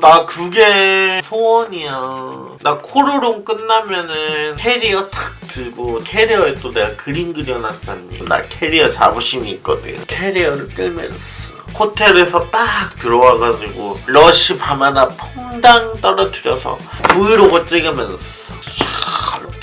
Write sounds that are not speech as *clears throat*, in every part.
나 그게 소원이야. 나 코로롱 끝나면은 캐리어 탁 들고 캐리어에 또 내가 그림 그려놨잖니. 나 캐리어 자부심이 있거든. 캐리어를 끌면서 호텔에서 딱 들어와가지고 러쉬 밤 하나 퐁당 떨어뜨려서 브이로그 찍으면서 촤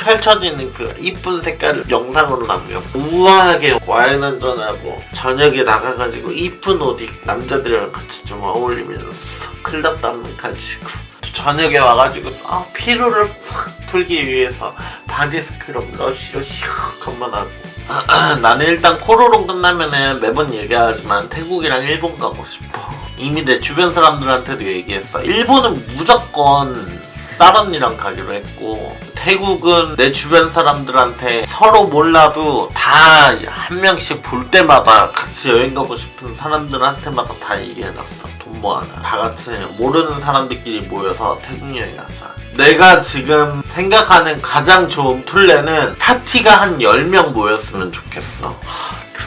펼쳐지는 그 이쁜 색깔을 영상으로 남겨서 우아하게 와인 한잔하고 저녁에 나가가지고 이쁜 옷 입고 남자들이랑 같이 좀 어울리면서 클럽도 한번 가지고 또 저녁에 와가지고 아, 피로를 확 풀기 위해서 바디 스크럽 러쉬로 샥 한번 하고 *clears throat* 나는 일단 코로롱 끝나면은 매번 얘기하지만 태국이랑 일본 가고 싶어. 이미 내 주변 사람들한테도 얘기했어. 일본은 무조건 쌀 언니랑 가기로 했고 태국은 내 주변 사람들한테 서로 몰라도 다 한 명씩 볼 때마다 같이 여행 가고 싶은 사람들한테마다 다 얘기해놨어. 돈 모아라. 다 같이 모르는 사람들끼리 모여서 태국 여행 가자. 내가 지금 생각하는 가장 좋은 플랜은 파티가 한 10명 모였으면 좋겠어.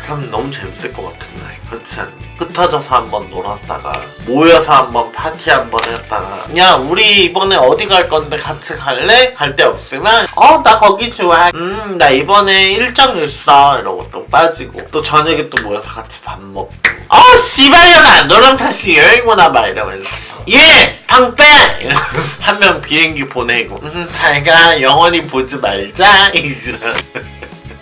하면 너무 재밌을 것 같은데. 그렇지 않니? 흩어져서 한번 놀았다가 모여서 한번 파티 한번 했다가 야 우리 이번에 어디 갈 건데 같이 갈래? 갈 데 없으면 어 나 거기 좋아. 음 나 이번에 일정 있어. 이러고 또 빠지고. 또 저녁에 또 모여서 같이 밥 먹고. 어 씨발년아 너랑 다시 여행 오나 봐. 이러면서. 예 방빼 *laughs* 한 명 비행기 보내고. 음, 잘가. 영원히 보지 말자. *laughs* 이지라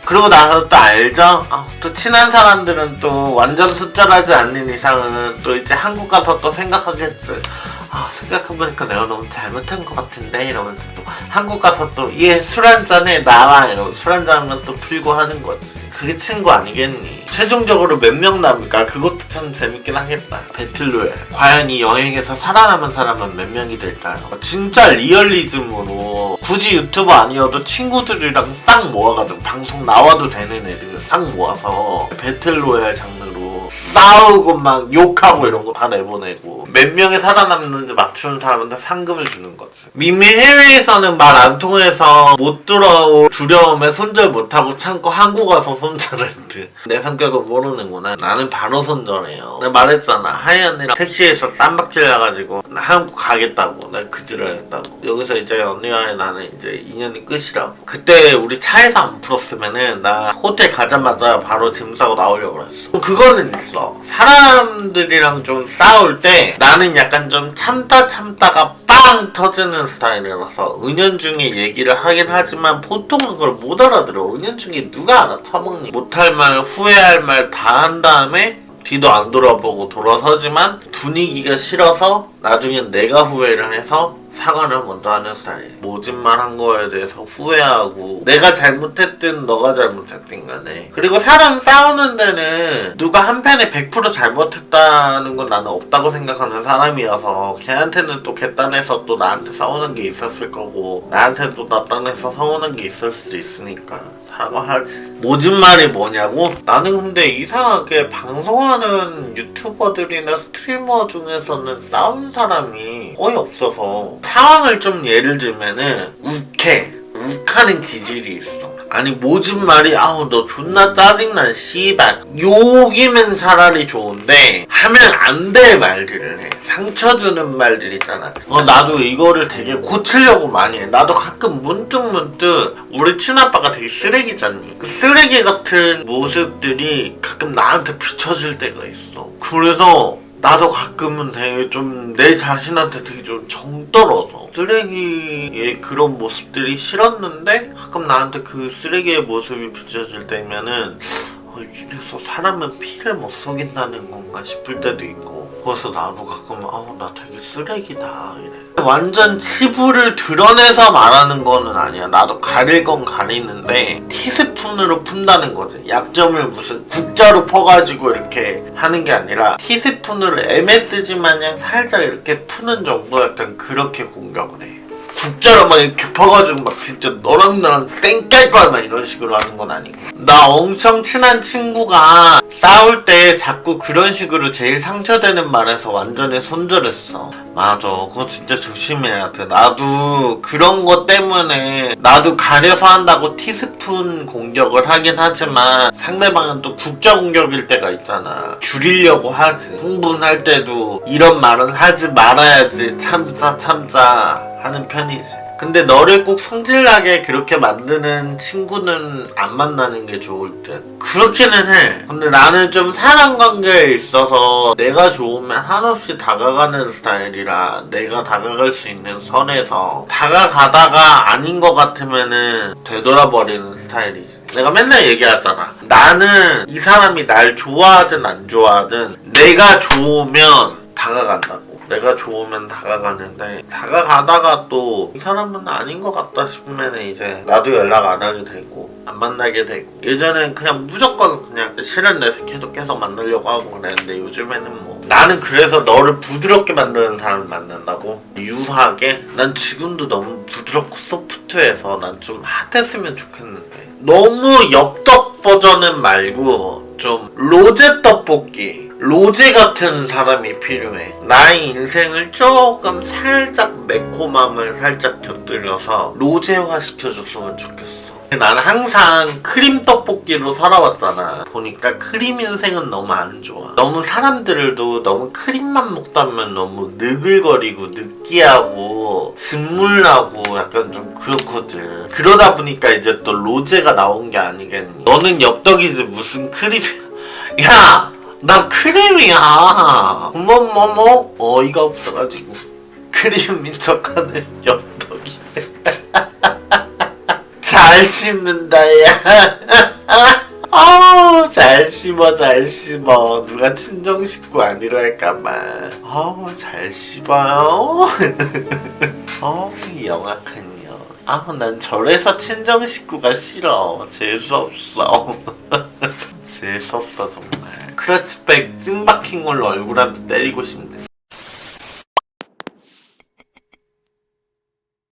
그러고 나서 또 알죠? 아, 또 친한 사람들은 또 완전 숫자라지 않는 이상은 또 이제 한국 가서 또 생각하겠지. 아, 생각해보니까 내가 너무 잘못한 것 같은데? 이러면서 또 한국 가서 또, 얘 술 한잔해, 나와. 이러고 술 한잔하면서 또 풀고 하는 거지. 그게 친구 아니겠니? 최종적으로 몇 명 남을까? 그것도 참 재밌긴 하겠다. 배틀로얄. 과연 이 여행에서 살아남은 사람은 몇 명이 될까요? 진짜 리얼리즘으로 굳이 유튜버 아니어도 친구들이랑 싹 모아가지고 방송 나와도 되는 애들 싹 모아서 배틀로얄 장르로 싸우고 막 욕하고 이런 거 다 내보내고 몇 명이 살아남는지 맞추는 사람한테 상금을 주는 거지. 미미 해외에서는 말 안 통해서 못 들어올 두려움에 손절 못하고 참고 한국 와서 손절할 듯내 성격을 모르는구나. 나는 바로 손절해요. 내가 말했잖아. 하이 언니랑 택시에서 쌈박질 나가지고 나 한국 가겠다고. 내가 그지를 했다고. 여기서 이제 언니와 나는 이제 인연이 끝이라고. 그때 우리 차에서 안 풀었으면은 나 호텔 가자마자 바로 짐 싸고 나오려고 그랬어. 그거는 있어. 사람들이랑 좀 싸울 때 나는 약간 좀 참다 참다가 빵 터지는 스타일이라서 은연중에 얘기를 하긴 하지만 보통은 그걸 못 알아들어. 은연중에 누가 알아? 처먹니? 못할 말 후회할 말 다 한 다음에 뒤도 안 돌아보고 돌아서지만 분위기가 싫어서 나중엔 내가 후회를 해서 사과를 먼저 하는 스타일. 모진 말 한 거에 대해서 후회하고 내가 잘못했든 너가 잘못했든 간에 그리고 사람 싸우는 데는 누가 한 편에 100% 잘못했다는 건 나는 없다고 생각하는 사람이어서 걔한테는 또 걔딴에서 또 나한테 싸우는 게 있었을 거고 나한테 또 나 딴에서 싸우는 게 있을 수도 있으니까 사과하지. 모진 말이 뭐냐고? 나는 근데 이상하게 방송하는 유튜버들이나 스트리머 중에서는 싸운 사람이 거의 없어서 상황을 좀 예를 들면은 욱해. 욱하는 기질이 있어. 아니 모진 말이 아우 너 존나 짜증나 씨발. 욕이면 차라리 좋은데 하면 안 될 말들을 해. 상처 주는 말들 있잖아. 어 나도 이거를 되게 고치려고 많이 해. 나도 가끔 문득문득 우리 친아빠가 되게 쓰레기잖니. 그 쓰레기 같은 모습들이 가끔 나한테 비춰질 때가 있어. 그래서 나도 가끔은 되게 좀 내 자신한테 되게 좀 정 떨어져. 쓰레기의 그런 모습들이 싫었는데 가끔 나한테 그 쓰레기의 모습이 비춰질 때면은 어, 이래서 사람은 피를 못 속인다는 건가 싶을 때도 있고 그래서 나도 가끔 아우 나 되게 쓰레기다 이래 완전 치부를 드러내서 말하는 거는 아니야. 나도 가릴 건 가리는데 티스푼으로 푼다는 거지. 약점을 무슨 국자로 퍼가지고 이렇게 하는 게 아니라 티스푼으로 MSG 마냥 살짝 이렇게 푸는 정도였던 그렇게 공격을 해 국자로 막 이렇게 퍼가지고 막 진짜 너랑 나랑 쌩깔 거야 막 이런 식으로 하는 건 아니고 나 엄청 친한 친구가 싸울 때 자꾸 그런 식으로 제일 상처되는 말에서 완전히 손절했어. 맞아. 그거 진짜 조심해야 돼. 나도 그런 것 때문에 나도 가려서 한다고 티스푼 공격을 하긴 하지만 상대방은 또 국자 공격일 때가 있잖아. 줄이려고 하지. 흥분할 때도 이런 말은 하지 말아야지. 참자, 참자 하는 편이지. 근데 너를 꼭 성질나게 그렇게 만드는 친구는 안 만나는 게 좋을 듯. 그렇기는 해. 근데 나는 좀 사람 관계에 있어서 내가 좋으면 한없이 다가가는 스타일이라 내가 다가갈 수 있는 선에서 다가가다가 아닌 것 같으면은 되돌아버리는 스타일이지. 내가 맨날 얘기하잖아. 나는 이 사람이 날 좋아하든 안 좋아하든 내가 좋으면 다가간다고. 내가 좋으면 다가가는데 다가가다가 또 이 사람은 아닌 것 같다 싶으면 이제 나도 연락 안 하게 되고 안 만나게 되고 예전엔 그냥 무조건 그냥 실은 내서 계속 계속 만나려고 하고 그랬는데 요즘에는 뭐 나는 그래서 너를 부드럽게 만드는 사람을 만난다고? 유하게? 난 지금도 너무 부드럽고 소프트해서 난 좀 핫했으면 좋겠는데 너무 엽떡 버전은 말고 좀 로제 떡볶이 로제 같은 사람이 필요해. 나의 인생을 조금 살짝 매콤함을 살짝 곁들여서 로제화 시켜줬으면 좋겠어. 나는 항상 크림 떡볶이로 살아왔잖아. 보니까 크림 인생은 너무 안 좋아. 너무 사람들도 너무 크림만 먹다면 너무 느글거리고 느끼하고 진물나고 약간 좀 그렇거든. 그러다 보니까 이제 또 로제가 나온 게 아니겠니? 너는 엽떡이지 무슨 크림. *laughs* 야! 나 크림이야. 뭐뭐뭐? 어이가 없어가지고. 크림인 척하는 엽떡이네. 잘 씹는다 야 *laughs* 아우 잘 씹어 잘 씹어. 누가 친정 식구 아니라 할까봐 아우 잘 씹어요. *laughs* 어우 영악한 년. 아우 난 저래서 친정 식구가 싫어. 재수없어. *laughs* 재수없어 정말 크러치백 찡박힌 걸로 얼굴 한대 때리고 싶네